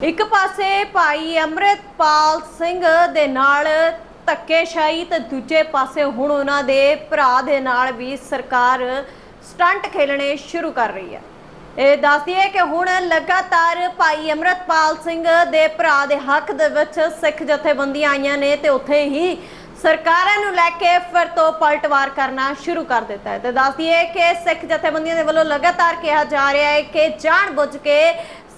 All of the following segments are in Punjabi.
ਇੱਕ ਪਾਸੇ ਭਾਈ ਅੰਮ੍ਰਿਤਪਾਲ ਸਿੰਘ ਦੇ ਨਾਲ ਧੱਕੇਸ਼ਾਹੀ ਤੇ ਦੂਜੇ ਪਾਸੇ ਹੁਣ ਉਹਨਾਂ ਦੇ ਭਰਾ ਦੇ ਨਾਲ ਵੀ ਸਰਕਾਰ ਸਟੰਟ ਖੇਲਣੇ ਸ਼ੁਰੂ ਕਰ ਰਹੀ ਹੈ। ਇਹ ਦੱਸਦੀ ਹੈ ਕਿ ਹੁਣ ਲਗਾਤਾਰ ਭਾਈ ਅੰਮ੍ਰਿਤਪਾਲ ਸਿੰਘ ਦੇ ਭਰਾ ਦੇ ਹੱਕ ਦੇ ਵਿੱਚ ਸਿੱਖ ਜਥੇਬੰਦੀਆਂ ਆਈਆਂ ਨੇ ਤੇ ਉੱਥੇ ਹੀ ਸਰਕਾਰਾਂ ਨੂੰ ਲੈ ਕੇ ਫਿਰ ਤੋਂ ਪਲਟਵਾਰ ਕਰਨਾ ਸ਼ੁਰੂ ਕਰ ਦਿੱਤਾ ਹੈ। ਤੇ ਦੱਸਦੀ ਹੈ ਕਿ ਸਿੱਖ ਜਥੇਬੰਦੀਆਂ ਦੇ ਵੱਲੋਂ ਲਗਾਤਾਰ ਕਿਹਾ ਜਾ ਰਿਹਾ ਹੈ ਕਿ ਜਾਣ ਬੁੱਝ ਕੇ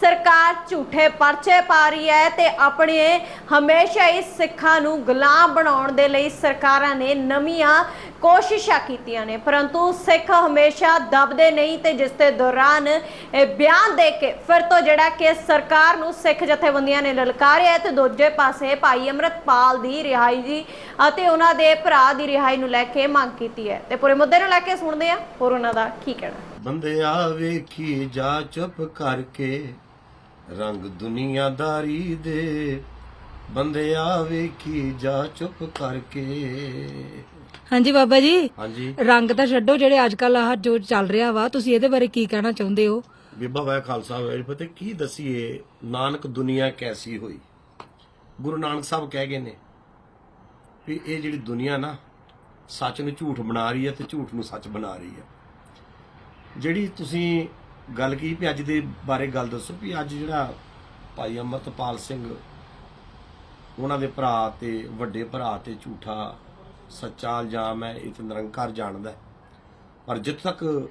ਸਰਕਾਰ ਝੂਠੇ ਪਰਚੇ ਪਾ ਰਹੀ ਹੈ ਤੇ ਆਪਣੇ ਹਮੇਸ਼ਾ ਹੀ ਸਿੱਖਾਂ ਨੂੰ ਗੁਲਾਮ ਬਣਾਉਣ ਦੇ ਲਈ ਸਰਕਾਰਾਂ ਨੇ ਨਵੀਆਂ ਕੋਸ਼ਿਸ਼ਾਂ ਕੀਤੀਆਂ ਨੇ। ਪਰੰਤੂ ਸਿੱਖ ਹਮੇਸ਼ਾ ਦਬਦੇ ਨਹੀਂ ਤੇ ਜਿਸ ਦੇ ਦੌਰਾਨ ਇਹ ਬਿਆਨ ਦੇ ਕੇ ਫਿਰ ਤੋਂ ਜਿਹੜਾ ਕਿ ਸਰਕਾਰ ਨੂੰ ਸਿੱਖ ਜਥੇਬੰਦੀਆਂ ਨੇ ਲਲਕਾਰਿਆ ਤੇ ਦੂਜੇ ਪਾਸੇ ਭਾਈ ਅਮਰਤਪਾਲ ਦੀ ਰਿਹਾਈ ਜੀ ਅਤੇ ਉਹਨਾਂ ਦੇ ਭਰਾ ਦੀ ਰਿਹਾਈ ਨੂੰ ਲੈ ਕੇ ਮੰਗ ਕੀਤੀ ਹੈ। ਤੇ ਪੂਰੇ ਮੁੱਦੇ ਨੂੰ ਲੈ ਕੇ ਸੁਣਦੇ ਹਾਂ। ਹੋਰ ਉਹਨਾਂ ਦਾ ਕੀ ਕਹਿਣਾ? ਬੰਦਿਆ ਵੇਖੀ ਜਾ ਚੁੱਪ ਕਰਕੇ ਰੰਗ ਦੁਨੀਆਦਾਰੀ ਦੇ ਬੰਦਿਆ ਵੇਖੀ ਜਾ ਚੁੱਪ ਕਰਕੇ। ਹਾਂਜੀ ਬਾਬਾ ਜੀ ਹਾਂਜੀ। ਰੰਗ ਤਾਂ ਛੱਡੋ ਜਿਹੜੇ ਅੱਜ ਕੱਲ ਆਹ ਜੋ ਚੱਲ ਰਿਹਾ ਵਾ ਤੁਸੀਂ ਇਹਦੇ ਬਾਰੇ ਕੀ ਕਹਿਣਾ ਚਾਹੁੰਦੇ ਹੋ? ਬੀਬਾ ਵਾਹਿ ਖਾਲਸਾ ਵਾਹਿ ਪਤੇ ਕੀ ਦਸੀਏ ਨਾਨਕ ਦੁਨੀਆ ਕੈਸੀ ਹੋਈ? ਗੁਰੂ ਨਾਨਕ ਸਾਹਿਬ ਕਹਿ ਗਏ ਨੇ ਵੀ ਇਹ ਜਿਹੜੀ ਦੁਨੀਆ ਨਾ ਸੱਚ ਨੂੰ ਝੂਠ ਬਣਾ ਰਹੀ ਹੈ ਤੇ ਝੂਠ ਨੂੰ ਸੱਚ ਬਣਾ ਰਹੀ ਹੈ। ਜਿਹੜੀ ਤੁਸੀਂ ਗੱਲ ਕੀ ਵੀ ਅੱਜ ਦੇ ਬਾਰੇ ਗੱਲ ਦੱਸੋ ਵੀ ਅੱਜ ਜਿਹੜਾ ਭਾਈ ਅਮਰਤਪਾਲ ਸਿੰਘ, ਉਹਨਾਂ ਦੇ ਭਰਾ ਤੇ ਵੱਡੇ ਭਰਾ ਤੇ ਝੂਠਾ ਸੱਚਾ ਇਲਜ਼ਾਮ ਹੈ, ਇਹ ਤੇ ਨਿਰੰਕਾਰ ਜਾਣਦਾ ਪਰ ਜਿੱਥੇ ਤੱਕ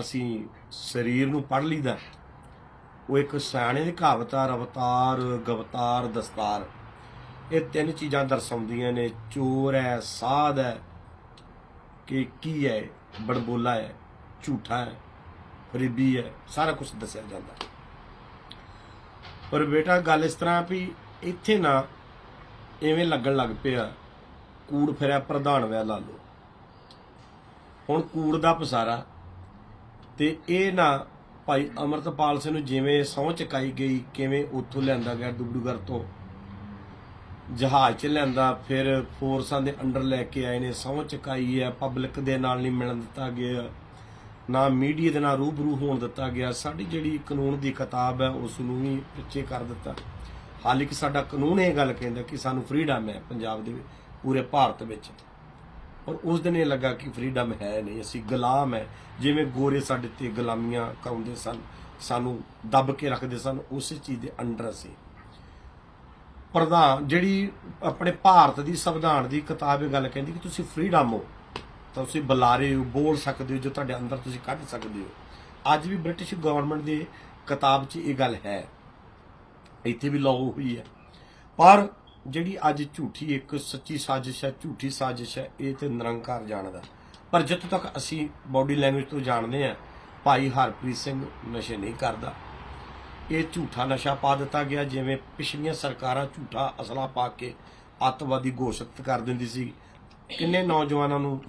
ਅਸੀਂ ਸਰੀਰ ਨੂੰ ਪੜ ਲਈਦਾ ਉਹ ਇੱਕ ਸਿਆਣੇ ਦੀ ਕਹਾਵਤ ਆ ਰਵਤਾਰ, ਗਵਤਾਰ, ਦਸਤਾਰ, ਇਹ ਤਿੰਨ ਚੀਜ਼ਾਂ ਦਰਸਾਉਂਦੀਆਂ ਨੇ, ਚੋਰ ਹੈ, ਸਾਧ ਹੈ, ਕਿ ਕੀ ਹੈ, ਬੜਬੋਲਾ ਹੈ, ਝੂਠਾ ਹੈ। ਗਰੀਬੀ ਹੈ, ਸਾਰਾ ਕੁਝ ਦੱਸਿਆ ਜਾਂਦਾ ਪਰ ਬੇਟਾ, ਗੱਲ ਇਸ ਤਰ੍ਹਾਂ ਵੀ ਇੱਥੇ ਨਾ ਐਵੇਂ ਲੱਗਣ ਲੱਗ ਪਿਆ, ਕੂੜ ਫਿਰਿਆ, ਪ੍ਰਧਾਨ ਵੈ ਲਾ ਲਓ। ਹੁਣ ਕੂੜ ਦਾ ਪਸਾਰਾ ਤੇ ਇਹ ਨਾ ਭਾਈ ਅਮਰਤਪਾਲ ਸਿੰਘ ਨੂੰ ਜਿਵੇਂ ਸਹੁੰ ਚਕਾਈ ਗਈ, ਕਿਵੇਂ ਉੱਥੋਂ ਲਿਆਂਦਾ ਗਿਆ ਡੁਬੜੂਗਰ ਤੋਂ। ਜਹਾਜ਼ 'ਚ ਲਿਆਂਦਾ, ਫਿਰ ਫੋਰਸਾਂ ਦੇ ਅੰਡਰ ਲੈ ਕੇ ਆਏ ਨੇ, ਸਹੁੰ ਚਕਾਈ ਹੈ, ਪਬਲਿਕ ਦੇ ਨਾਲ ਨਹੀਂ ਮਿਲਣ ਦਿੱਤਾ ਗਿਆ। ਨਾ ਮੀਡੀਆ ਦੇ ਨਾਲ ਰੂਬਰੂ ਹੋਣ ਦਿੱਤਾ ਗਿਆ। ਸਾਡੀ ਜਿਹੜੀ ਕਾਨੂੰਨ ਦੀ ਕਿਤਾਬ ਹੈ ਉਸ ਨੂੰ ਵੀ ਪਿੱਛੇ ਕਰ ਦਿੱਤਾ। ਹਾਲਾਂਕਿ ਸਾਡਾ ਕਾਨੂੰਨ ਇਹ ਗੱਲ ਕਹਿੰਦਾ ਕਿ ਸਾਨੂੰ ਫ੍ਰੀडम ਹੈ ਪੰਜਾਬ ਦੇ ਪੂਰੇ ਭਾਰਤ ਵਿੱਚ। ਔਰ ਉਸ ਦਿਨ ਇਹ ਲੱਗਾ ਕਿ ਫ੍ਰੀडम ਹੈ ਨਹੀਂ, ਅਸੀਂ ਗੁਲਾਮ ਹੈ। ਜਿਵੇਂ ਗੋਰੇ ਸਾਡੇ ਤੇ ਗੁਲਾਮੀਆਂ ਕਰਾਉਂਦੇ ਸਨ, ਸਾਨੂੰ ਦੱਬ ਕੇ ਰੱਖਦੇ ਸਨ, ਉਸੇ ਚੀਜ਼ ਦੇ ਅੰਡਰ ਅਸੀਂ। ਪ੍ਰਧਾਨ, ਜਿਹੜੀ ਆਪਣੇ ਭਾਰਤ ਦੀ ਸੰਵਿਧਾਨ ਦੀ ਕਿਤਾਬ ਇਹ ਗੱਲ ਕਹਿੰਦੀ ਕਿ ਤੁਸੀਂ ਫ੍ਰੀडम ਹੋ। ਤਾਂ ਤੁਸੀਂ ਬੁਲਾਰੇ ਹੋ, ਬੋਲ ਸਕਦੇ ਹੋ, ਜੋ ਤੁਹਾਡੇ ਅੰਦਰ ਤੁਸੀਂ ਕੱਢ ਸਕਦੇ ਹੋ। ਅੱਜ ਵੀ ਬ੍ਰਿਟਿਸ਼ ਗਵਰਨਮੈਂਟ ਦੇ ਕਿਤਾਬ 'ਚ ਇਹ ਗੱਲ ਹੈ। ਇੱਥੇ ਵੀ ਲਾਗੂ ਹੋਈ ਹੈ। ਪਰ ਜਿਹੜੀ ਅੱਜ ਝੂਠੀ, ਇੱਕ ਸੱਚੀ ਸਾਜ਼ਿਸ਼ ਹੈ, ਝੂਠੀ ਸਾਜ਼ਿਸ਼ ਹੈ, ਇਹ ਤੇ ਨਿਰੰਕਾਰ ਜਾਣਦਾ। ਪਰ ਜਿੱਥੋਂ ਤੱਕ ਅਸੀਂ ਬਾਡੀ ਲੈਂਗੁਏਜ ਤੋਂ ਜਾਣਦੇ ਹਾਂ, ਭਾਈ ਹਰਪ੍ਰੀਤ ਸਿੰਘ ਨਸ਼ੇ ਨਹੀਂ ਕਰਦਾ। ਇਹ ਝੂਠਾ ਨਸ਼ਾ ਪਾ ਦਿੱਤਾ ਗਿਆ, ਜਿਵੇਂ ਪਿਛਲੀਆਂ ਸਰਕਾਰਾਂ ਝੂਠਾ ਅਸਲਾ ਪਾ ਕੇ ਅੱਤਵਾਦੀ ਘੋਸ਼ਿਤ ਕਰ ਦਿੰਦੀ ਸੀ। ਕਿੰਨੇ ਨੌਜਵਾਨਾਂ ਨੂੰ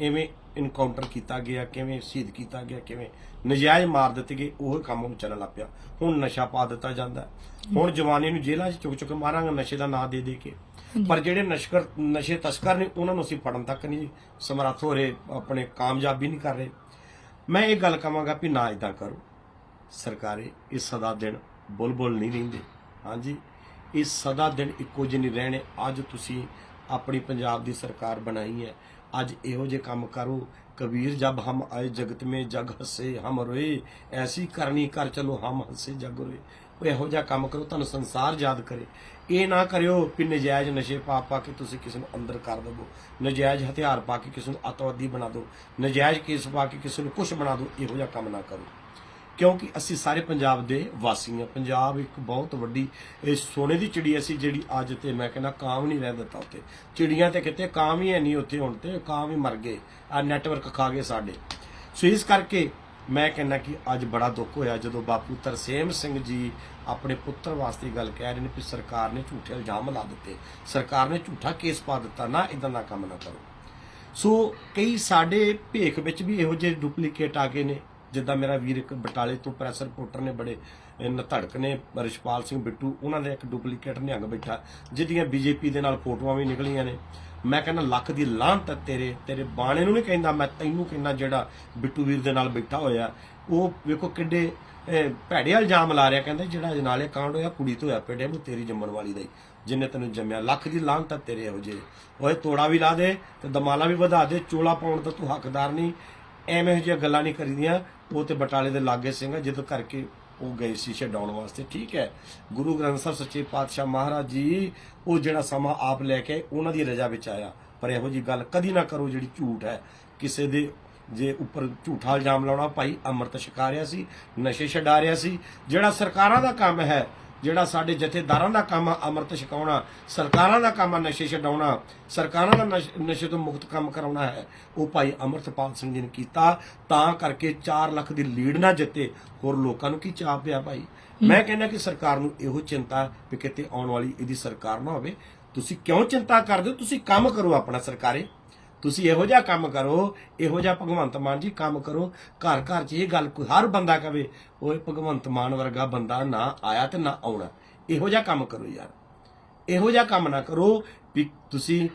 ਐਵੇਂ ਇਨਕਾਊਂਟਰ ਕੀਤਾ ਗਿਆ ਕਿਵੇਂ ਸ਼ਹੀਦ ਕੀਤਾ ਗਿਆ ਕਿਵੇਂ ਨਜਾਇਜ਼ ਮਾਰ ਦਿੱਤੇ ਗਏ ਉਹ ਕੰਮ ਹੁਣ ਚੱਲਣ ਲੱਗ ਪਿਆ। ਹੁਣ ਨਸ਼ਾ ਪਾ ਦਿੱਤਾ ਜਾਂਦਾ। ਹੁਣ ਜਵਾਨੀ ਨੂੰ ਜੇਲ੍ਹਾਂ 'ਚ ਚੁੱਕ ਚੁੱਕ ਮਾਰਾਂਗੇ ਨਸ਼ੇ ਦਾ ਨਾਂ ਦੇ ਦੇ ਕੇ। ਪਰ ਜਿਹੜੇ ਨਸ਼ਕਰ ਨਸ਼ੇ ਤਸਕਰ ਨੇ ਉਹਨਾਂ ਨੂੰ ਅਸੀਂ ਫੜਨ ਤੱਕ ਨਹੀਂ ਸਮਰੱਥ ਹੋ ਰਹੇ ਆਪਣੇ ਕਾਮਯਾਬੀ ਨਹੀਂ ਕਰ ਰਹੇ। ਮੈਂ ਇਹ ਗੱਲ ਕਹਾਂਗਾ ਵੀ ਨਾ ਇਦਾਂ ਕਰੋ। ਸਰਕਾਰੇ ਇਹ ਸਦਾ ਦਿਨ ਬੁਲਬੁਲ ਨਹੀਂ ਰਹਿੰਦੇ। ਹਾਂਜੀ। ਇਹ ਸਦਾ ਦਿਨ ਇੱਕੋ ਜਿਹੇ ਨਹੀਂ ਰਹਿਣੇ। ਅੱਜ ਤੁਸੀਂ ਆਪਣੀ ਪੰਜਾਬ ਦੀ ਸਰਕਾਰ ਬਣਾਈ ਹੈ। ਅੱਜ ਇਹੋ ਜਿਹੇ ਕੰਮ ਕਰੋ। ਕਬੀਰ, ਜਬ ਹਮ ਆਏ ਜਗਤ ਮੇ, ਜਗ ਹਸੇ ਹਮ ਰੋਏ। ਐਸੀ ਕਰਨੀ ਕਰ, ਚਲੋ ਹਮ ਹਸੇ ਜਗ ਰੋਏ। ਉਹ ਇਹੋ ਜਿਹਾ ਕੰਮ ਕਰੋ, ਤੁਹਾਨੂੰ ਸੰਸਾਰ ਯਾਦ ਕਰੇ। ਇਹ ਨਾ ਕਰਿਓ ਕਿ ਨਜਾਇਜ਼ ਨਸ਼ੇ ਪਾ ਪਾ ਕੇ ਤੁਸੀਂ ਕਿਸੇ ਨੂੰ ਅੰਦਰ ਕਰ ਦਿਓ ਨਜਾਇਜ਼ ਹਥਿਆਰ ਪਾ ਕੇ ਕਿਸੇ ਨੂੰ ਅੱਤਵਾਦੀ ਬਣਾ ਦਿਓ। ਨਜਾਇਜ਼ ਕੇਸ ਪਾ ਕੇ ਕਿਸੇ ਨੂੰ ਕੁਝ ਬਣਾ ਦਿਓ। ਇਹੋ ਜਿਹਾ ਕੰਮ ਨਾ ਕਰੋ। ਕਿਉਂਕਿ ਅਸੀਂ ਸਾਰੇ ਪੰਜਾਬ ਦੇ ਵਾਸੀ ਹਾਂ। ਪੰਜਾਬ ਇੱਕ ਬਹੁਤ ਵੱਡੀ, ਇਹ ਸੋਨੇ ਦੀ ਚਿੜੀ ਅਸੀਂ, ਜਿਹੜੀ ਅੱਜ ਤੇ ਮੈਂ ਕਹਿੰਦਾ ਕਾਂ ਨਹੀਂ ਰਹਿ ਦਿੱਤਾ ਉੱਤੇ ਚਿੜੀਆਂ ਤੇ ਕਿਤੇ ਕਾਂ ਵੀ ਹੈ ਨਹੀਂ ਉੱਥੇ ਹੁਣ ਤੇ ਕਾਂ ਵੀ ਮਰ ਗਏ। ਆ ਨੈਟਵਰਕ ਖਾ ਗਏ ਸਾਡੇ। ਸੋ ਇਸ ਕਰਕੇ ਮੈਂ ਕਹਿੰਦਾ ਕਿ ਅੱਜ ਬੜਾ ਦੁੱਖ ਹੋਇਆ ਜਦੋਂ ਬਾਪੂ ਤਰਸੇਮ ਸਿੰਘ ਜੀ ਆਪਣੇ ਪੁੱਤਰ ਵਾਸਤੇ ਗੱਲ ਕਹਿ ਰਹੇ ਨੇ ਕਿ ਸਰਕਾਰ ਨੇ ਝੂਠੇ ਇਲਜ਼ਾਮ ਲਾ ਦਿੱਤੇ। ਸਰਕਾਰ ਨੇ ਝੂਠਾ ਕੇਸ ਪਾ ਦਿੱਤਾ, ਨਾ ਇਦਾਂ ਦਾ ਕੰਮ ਨਾ ਕਰੋ। ਸੋ ਕਈ ਸਾਡੇ ਭੇਖ ਵਿੱਚ ਵੀ ਇਹੋ ਜਿਹੇ ਡੁਪਲੀਕੇਟ ਆ ਗਏ ਨੇ। ਜਿੱਦਾਂ ਮੇਰਾ ਵੀਰ ਇੱਕ ਬਟਾਲੇ ਤੋਂ ਪ੍ਰੈਸ ਰਿਪੋਰਟਰ ਨੇ ਬੜੇ ਅਹ, ਧੜਕ ਨੇ ਰਿਸ਼ਪਾਲ ਸਿੰਘ ਬਿੱਟੂ ਉਹਨਾਂ ਦਾ ਇੱਕ ਡੁਪਲੀਕੇਟ ਨਿਹੰਗ ਬੈਠਾ ਜਿਹਦੀਆਂ ਬੀਜੇਪੀ ਦੇ ਨਾਲ ਫੋਟੋਆਂ ਵੀ ਨਿਕਲੀਆਂ ਨੇ। ਮੈਂ ਕਹਿੰਦਾ ਲੱਖ ਦੀ ਲਾਹਨਤ ਹੈ ਤੇਰੇ ਤੇਰੇ ਬਾਣੇ ਨੂੰ ਨਹੀਂ ਕਹਿੰਦਾ ਮੈਂ ਤੈਨੂੰ ਕਹਿੰਦਾ ਜਿਹੜਾ ਬਿੱਟੂ ਵੀਰ ਦੇ ਨਾਲ ਬੈਠਾ ਹੋਇਆ। ਉਹ ਵੇਖੋ ਕਿੱਡੇ ਅਹ, ਭੈੜੇ ਇਲਜ਼ਾਮ ਲਾ ਰਿਹਾ ਕਹਿੰਦਾ ਜਿਹੜਾ ਜਨਾਲੇ ਕਾਂਡ ਹੋਇਆ ਕੁੜੀ ਤੋਂ ਹੋਇਆ ਪੇੜੇ ਨੂੰ ਤੇਰੀ ਜੰਮਣ ਵਾਲੀ ਦਾ ਹੀ ਜਿੰਨੇ ਤੈਨੂੰ ਜੰਮਿਆ। ਲੱਖ ਦੀ ਲਾਹਨਤ ਹੈ ਤੇਰੇ ਇਹੋ ਜਿਹੇ। ਓਏ ਤੋੜਾ ਵੀ ਲਾ ਦੇ ਤੇ ਦਮਾਲਾ ਵੀ ਵਧਾ ਦੇ ਚੋਲਾ ਪਾਉਣ ਦਾ ਤੂੰ ਹੱਕਦਾਰ ਨਹੀਂ। ਐਵੇਂ ਜਿਹੀਆਂ ਗੱਲਾਂ ਨਹੀਂ ਕਰੀਦੀਆਂ ਉਹ ਤੇ ਬਟਾਲੇ ਦੇ ਲਾਗੇ ਸਿੰਘ ਆ, ਜਿੱਦ ਕਰਕੇ ਉਹ ਗਏ ਸੀ ਛਡਾਉਣ ਵਾਸਤੇ। ਠੀਕ ਹੈ ਗੁਰੂ ਗ੍ਰੰਥ ਸਾਹਿਬ ਸੱਚੇ ਪਾਤਸ਼ਾਹ ਮਹਾਰਾਜ ਜੀ ਉਹ ਜਿਹੜਾ ਸਮਾਂ ਆਪ ਲੈ ਕੇ ਆਏ, ਉਹਨਾਂ ਦੀ ਰਜ਼ਾ ਵਿੱਚ ਆਇਆ। ਪਰ ਇਹੋ ਜੀ ਗੱਲ ਕਦੀ ਨਾ ਕਰੋ ਜਿਹੜੀ ਝੂਠ ਹੈ। ਕਿਸੇ ਦੇ ਜੇ ਉੱਪਰ ਝੂਠਾ ਇਲਜ਼ਾਮ ਲਾਉਣਾ ਭਾਈ ਅੰਮ੍ਰਿਤ ਛਕਾ ਰਿਹਾ ਸੀ ਨਸ਼ੇ ਛਡਾ ਰਿਹਾ ਸੀ। ਜਿਹੜਾ ਸਰਕਾਰਾਂ ਦਾ ਕੰਮ ਹੈ ਜਿਹੜਾ ਸਾਡੇ ਜਥੇਦਾਰਾਂ ਦਾ ਕੰਮ ਆ, ਅੰਮ੍ਰਿਤ ਛਕਾਉਣਾ, ਸਰਕਾਰਾਂ ਦਾ ਕੰਮ ਆ, ਨਸ਼ੇ ਛਡਾਉਣਾ, ਸਰਕਾਰਾਂ ਦਾ ਨਸ਼- ਨਸ਼ੇ ਤੋਂ ਮੁਕਤ ਕੰਮ ਕਰਾਉਣਾ ਹੈ, ਉਹ ਭਾਈ ਅੰਮ੍ਰਿਤਪਾਲ ਸਿੰਘ ਜੀ ਨੇ ਕੀਤਾ। ਤਾਂ ਕਰਕੇ 4 ਲੱਖ ਦੀ ਲੀਡ ਨਾ ਜਿੱਤੇ, ਹੋਰ ਲੋਕਾਂ ਨੂੰ ਕੀ ਚਾਹ ਪਿਆ ਭਾਈ? ਮੈਂ ਕਹਿੰਦਾ ਕਿ ਸਰਕਾਰ ਨੂੰ ਇਹੋ ਚਿੰਤਾ ਵੀ ਕਿਤੇ ਆਉਣ ਵਾਲੀ ਇਹਦੀ ਸਰਕਾਰ ਨਾ ਹੋਵੇ। ਤੁਸੀਂ ਕਿਉਂ ਚਿੰਤਾ ਕਰਦੇ ਹੋ? ਤੁਸੀਂ ਕੰਮ ਕਰੋ ਆਪਣਾ ਸਰਕਾਰੇ। ਤੁਸੀਂ ਇਹੋ ਜਿਹਾ ਕੰਮ ਕਰੋ, ਇਹੋ ਜਿਹਾ ਭਗਵੰਤ ਮਾਨ ਜੀ ਕੰਮ ਕਰੋ, ਘਰ ਘਰ 'ਚ ਇਹ ਗੱਲ ਕੋਈ ਹਰ ਬੰਦਾ ਕਵੇ, ਓਏ ਭਗਵੰਤ ਮਾਨ ਵਰਗਾ ਬੰਦਾ ਨਾ ਆਇਆ ਤੇ ਨਾ ਆਉਣਾ। ਇਹੋ ਜਿਹਾ ਕੰਮ ਕਰੋ ਯਾਰ। ਇਹੋ ਜਿਹਾ ਕੰਮ ਨਾ ਕਰੋ ਵੀ ਤੁਸੀਂ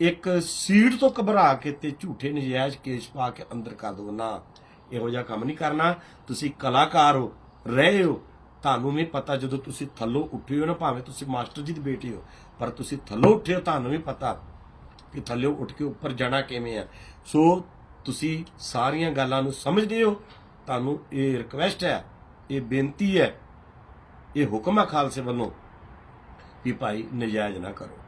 ਇੱਕ ਸੀਟ ਤੋਂ ਘਬਰਾ ਕੇ ਤੇ ਝੂਠੇ ਨਜਾਇਜ਼ ਕੇਸ ਪਾ ਕੇ ਅੰਦਰ ਕਰ ਦੋ ਨਾ, ਇਹੋ ਜਿਹਾ ਕੰਮ ਨਹੀਂ ਕਰਨਾ। ਤੁਸੀਂ ਕਲਾਕਾਰ ਹੋ, ਰਹੇ ਹੋ। ਤੁਹਾਨੂੰ ਵੀ ਪਤਾ ਜਦੋਂ ਤੁਸੀਂ ਥੱਲੋਂ ਉੱਠੇ ਹੋ ਨਾ, ਭਾਵੇਂ ਤੁਸੀਂ ਮਾਸਟਰ ਜੀ ਦੇ ਬੇਟੀ ਹੋ, ਪਰ ਤੁਸੀਂ ਥੱਲੋਂ ਉੱਠੇ ਹੋ, ਤੁਹਾਨੂੰ ਵੀ ਪਤਾ। ਕਿ ਥੱਲੇ ਉੱਠ ਕੇ ਉੱਪਰ ਜਾਣਾ ਕਿਵੇਂ ਆ? ਸੋ ਤੁਸੀਂ ਸਾਰੀਆਂ ਗੱਲਾਂ ਨੂੰ ਸਮਝਦੇ ਹੋ। ਤੁਹਾਨੂੰ ਇਹ ਰਿਕਵੈਸਟ ਹੈ, ਇਹ ਬੇਨਤੀ ਹੈ, ਇਹ ਹੁਕਮ ਹੈ ਖਾਲਸੇ ਵੱਲੋਂ ਵੀ ਭਾਈ ਨਜਾਇਜ਼ ਨਾ ਕਰੋ।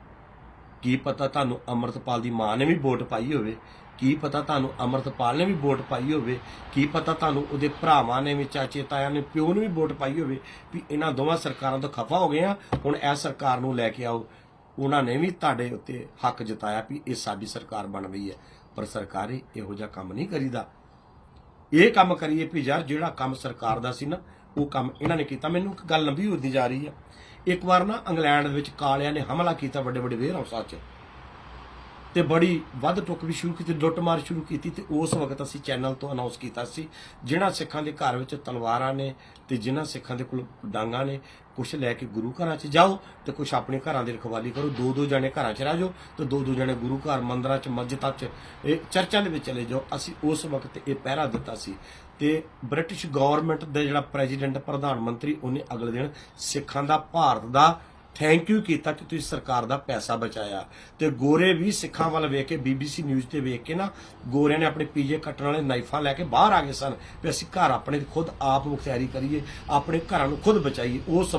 ਕੀ ਪਤਾ ਤੁਹਾਨੂੰ ਅਮਰਤਪਾਲ ਦੀ ਮਾਂ ਨੇ ਵੀ ਵੋਟ ਪਾਈ ਹੋਵੇ? ਕੀ ਪਤਾ ਤੁਹਾਨੂੰ ਅਮਰਤਪਾਲ ਨੇ ਵੀ ਵੋਟ ਪਾਈ ਹੋਵੇ? ਕੀ ਪਤਾ ਤੁਹਾਨੂੰ ਉਹਦੇ ਭਰਾਵਾਂ ਨੇ ਵੀ, ਚਾਚੇ ਤਾਇਆਂ ਨੇ, ਪਿਓ ਨੇ ਵੀ ਵੋਟ ਪਾਈ ਹੋਵੇ? ਵੀ ਇਹਨਾਂ ਦੋਵਾਂ ਸਰਕਾਰਾਂ ਤੋਂ ਖਫਾ ਹੋ ਗਏ ਆ। ਹੁਣ ਇਹ ਸਰਕਾਰ ਨੂੰ ਲੈ ਕੇ ਆਓ। ਉਹਨਾਂ ਨੇ ਵੀ ਤੁਹਾਡੇ ਉੱਤੇ ਹੱਕ ਜਤਾਇਆ ਵੀ ਇਹ ਸਾਡੀ ਸਰਕਾਰ ਬਣ ਰਹੀ ਹੈ। ਪਰ ਸਰਕਾਰੀ ਇਹੋ ਜਿਹਾ ਕੰਮ ਨਹੀਂ ਕਰੀਦਾ। ਇਹ ਕੰਮ ਕਰੀਏ ਵੀ ਯਾਰ ਜਿਹੜਾ ਕੰਮ ਸਰਕਾਰ ਦਾ ਸੀ ਨਾ, ਉਹ ਕੰਮ ਇਹਨਾਂ ਨੇ ਕੀਤਾ। ਮੈਨੂੰ ਇੱਕ ਗੱਲ ਲੰਬੀ ਹੁੰਦੀ ਜਾ ਰਹੀ ਹੈ। ਇੱਕ ਵਾਰ ਨਾ ਇੰਗਲੈਂਡ ਦੇ ਵਿੱਚ ਕਾਲਿਆਂ ਨੇ ਹਮਲਾ ਕੀਤਾ ਵੱਡੇ ਵੱਡੇ ਵੇਅਰ ਹਾਊਸਾਂ 'ਚ। ਤੇ ਬੜੀ ਵੱਧ ਟੁੱਕ ਵੀ ਸ਼ੁਰੂ ਕੀਤੀ ਲੁੱਟਮਾਰ ਸ਼ੁਰੂ ਕੀਤੀ ਤੇ ਉਸ ਵਕਤ ਅਸੀਂ ਚੈਨਲ ਤੋਂ ਅਨਾਉਂਸ ਕੀਤਾ ਸੀ, ਜਿਨ੍ਹਾਂ ਸਿੱਖਾਂ ਦੇ ਘਰ ਵਿੱਚ ਤਲਵਾਰਾਂ ਨੇ ਤੇ ਜਿਨ੍ਹਾਂ ਸਿੱਖਾਂ ਦੇ ਕੋਲ ਡਾਂਗਾ ਨੇ, ਕੁਛ ਲੈ ਕੇ ਗੁਰੂ ਘਰਾਂ 'ਚ ਜਾਓ ਤੇ ਕੁਛ ਆਪਣੇ ਘਰਾਂ ਦੀ ਰਖਵਾਲੀ ਕਰੋ ਦੋ ਦੋ ਜਣੇ ਘਰਾਂ 'ਚ ਰਹਿ ਜਾਓ ਤੇ ਦੋ ਦੋ ਜਣੇ ਗੁਰੂ ਘਰ ਮੰਦਰਾਂ 'ਚ, ਮਸਜਿਦਾਂ 'ਚ, ਇਹ ਚਰਚਾਂ ਦੇ ਵਿੱਚ ਚਲੇ ਜਾਓ। ਅਸੀਂ ਉਸ ਵਕਤ ਇਹ ਪਹਿਰਾ ਦਿੱਤਾ ਸੀ ਤੇ ਬ੍ਰਿਟਿਸ਼ ਗਵਰਨਮੈਂਟ ਦਾ ਜਿਹੜਾ ਪ੍ਰੈਜ਼ੀਡੈਂਟ ਪ੍ਰਧਾਨ ਮੰਤਰੀ, ਉਹਨੇ ਅਗਲੇ ਦਿਨ ਸਿੱਖਾਂ ਦਾ ਭਾਰਤ ਦਾ ਥੈਂਕ ਯੂ ਕੀਤਾ ਕਿ ਤੁਸੀਂ ਸਰਕਾਰ ਦਾ ਪੈਸਾ ਬਚਾਇਆ। ਤੇ ਗੋਰੇ ਵੀ ਸਿੱਖਾਂ ਵੱਲ ਵੇਖ ਕੇ ਬੀਬੀਸੀ ਨਿਊਜ਼ ਤੇ ਵੇਖ ਕੇ ਨਾ ਗੋਰਿਆਂ ਨੇ ਆਪਣੇ ਪੀਜੇ ਕੱਟਣ ਵਾਲੇ ਨਾਈਫਾਂ ਲੈ ਕੇ ਬਾਹਰ ਆ ਗਏ ਸਨ। ਵੀ ਅਸੀਂ ਘਰ ਆਪਣੇ ਖੁਦ ਆਪ ਮੁਖਤਿਆਰੀ ਕਰੀਏ, ਆਪਣੇ ਘਰਾਂ ਨੂੰ ਖੁਦ ਬਚਾਈਏ ਉਸ